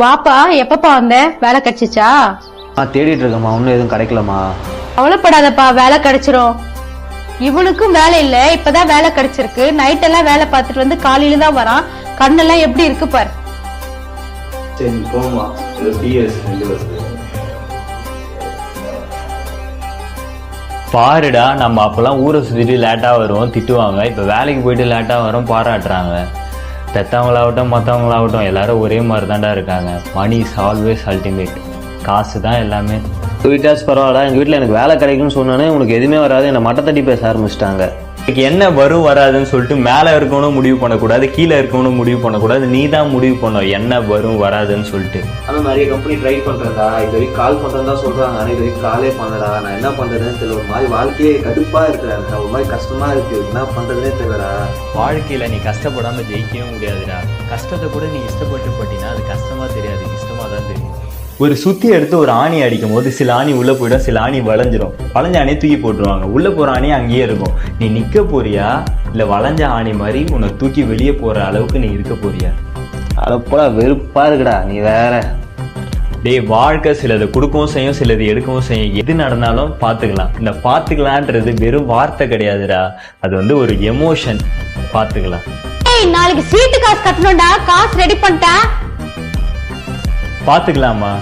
வாப்பா எப்பப்பா வந்த? வேலை கிடைச்சிச்சா? நான் தேடிட்டு இருக்கேம்மா. ஒன்றும் எதுவும் கிடைக்கலம்மா. கவலைப்படாதப்பா வேலை கிடைச்சிரும். இவனுக்கும் வேலை இல்ல. இப்பதான் வேலை கிடைச்சிருக்கு. நைட் எல்லாம் வேலை பார்த்துட்டு வந்து காலையில தான் வரான். கண்ணெல்லாம் எப்படி இருக்கு பாரு. சரி போமா பிஎஸ் பாருடா நம்ம அப்பெல்லாம் ஊரை சுற்றிட்டு லேட்டாக வருவோம். திட்டுவாங்க. இப்போ வேலைக்கு போயிட்டு லேட்டாக வரோம். பாராட்டுறாங்க. பெற்றவங்களாகட்டும் மற்றவங்களாகட்டும் எல்லாரும் ஒரே மாதிரி தான்டா இருக்காங்க. மணி இஸ் ஆல்வேஸ் அல்டிமேட் காசு தான் எல்லாமே. டூ வீட்டாஸ் பரவாயில்ல. எங்கள் வீட்டில் எனக்கு வேலை கிடைக்கும்னு சொன்னோன்னே உனக்கு எதுவுமே வராது. என்னை மட்டை தட்டி பேச ஆரம்பிச்சிட்டாங்க. என்ன வரும் வராதுன்னு சொல்லிட்டு மேலே இருக்கவனும் முடிவு பண்ணக்கூடாது கீழே இருக்கவனும் முடிவு பண்ணக்கூடாது. நீ தான் முடிவு பண்ணும் என்ன வரும் வராதுன்னு சொல்லிட்டு. ஆனால் நிறைய கம்பெனி ட்ரை பண்ணுறதா இது வரைக்கும் கால் பண்ணுறதா சொல்கிறாங்க ஆனால் இது வரைக்கும் காலே பண்ணடா நான் என்ன பண்ணுறதுன்னு தெரியல. ஒரு மாதிரி வாழ்க்கையே கடுப்பாக இருக்கிறேன் ஒரு மாதிரி கஷ்டமாக இருக்குது என்ன பண்ணுறதுனே தெரியலடா. வாழ்க்கையில் நீ கஷ்டப்படாமல் ஜெயிக்கவே முடியாதுடா. கஷ்டத்தை கூட நீ இஷ்டப்பட்டு பட்டினா அது கஷ்டமாக தெரியாது. இஷ்டமாக தான் தெரியும். ஒரு சுத்தி எடுத்து ஒரு ஆணி அடிக்கும் போது சில ஆணி உள்ள போயிடும் சில ஆணி வளைஞ்சிரும். வளைஞ்ச ஆணியை தூக்கி போட்டுருவாங்க. உள்ள போற ஆணி அங்கேயே இருக்கும். நீ நிக்க போறியா? இல்ல வளைஞ்ச ஆணி மாதிரி உன்னை தூக்கி வெளியே போற அளவுக்கு நீ இருக்க போறியா? அடப்போடா வெறுப்பாக இருக்குடா. நீ வேற. டேய் வாழ்க்கை சிலது கொடுக்கவும் செய்யும் சிலது எடுக்கவும் செய்யும். எது நடந்தாலும் பார்த்துக்கலாம். இந்த பார்த்துக்கலான்றது வெறும் வார்த்தை கிடையாதுடா. அது வந்து ஒரு எமோஷன் பார்த்துக்கலாம். ஏய் நாளைக்கு சீட்டு காசு கட்டணும்டா. காசு ரெடி பண்ணிட்டேன். பார்த்துக்கலாமா